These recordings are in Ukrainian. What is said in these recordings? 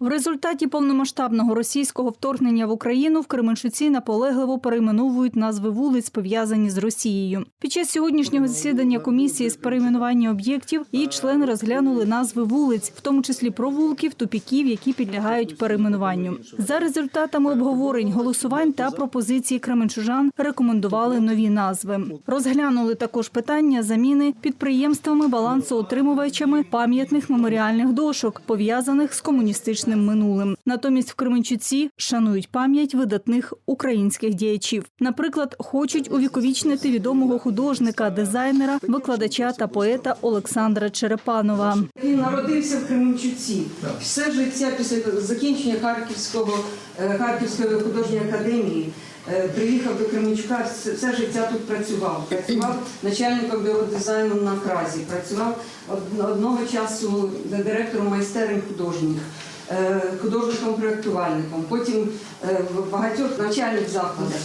В результаті повномасштабного російського вторгнення в Україну в Кременчуці наполегливо перейменовують назви вулиць, пов'язані з Росією. Під час сьогоднішнього засідання комісії з перейменування об'єктів її члени розглянули назви вулиць, в тому числі провулків, тупіків, які підлягають перейменуванню. За результатами обговорень, голосувань та пропозицій кременчужан рекомендували нові назви. Розглянули також питання заміни підприємствами балансоотримувачами пам'ятних меморіальних дошок, пов'язаних з комуністичним минулим. Натомість в Кременчуці шанують пам'ять видатних українських діячів. Наприклад, хочуть увіковічнити відомого художника, дизайнера, викладача та поета Олександра Черепанова. Він народився в Кременчуці. Все життя після закінчення Харківського, е, Харківської художньої академії е, приїхав до Кременчука, все життя тут працював. Працював начальником біодизайну на Кразі, працював одного часу директором майстерень художніх. Е, Художником-проєктувальником, потім е, в багатьох навчальних закладах.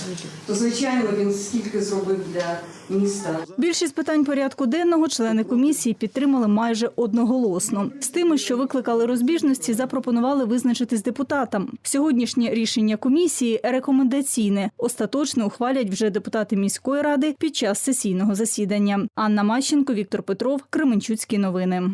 То звичайно він скільки зробив для міста. Більшість питань порядку денного члени комісії підтримали майже одноголосно. З тими, що викликали розбіжності, запропонували визначитись депутатам. Сьогоднішнє рішення комісії рекомендаційне. Остаточно ухвалять вже депутати міської ради під час сесійного засідання. Анна Мащенко, Віктор Петров, Кременчуцькі новини.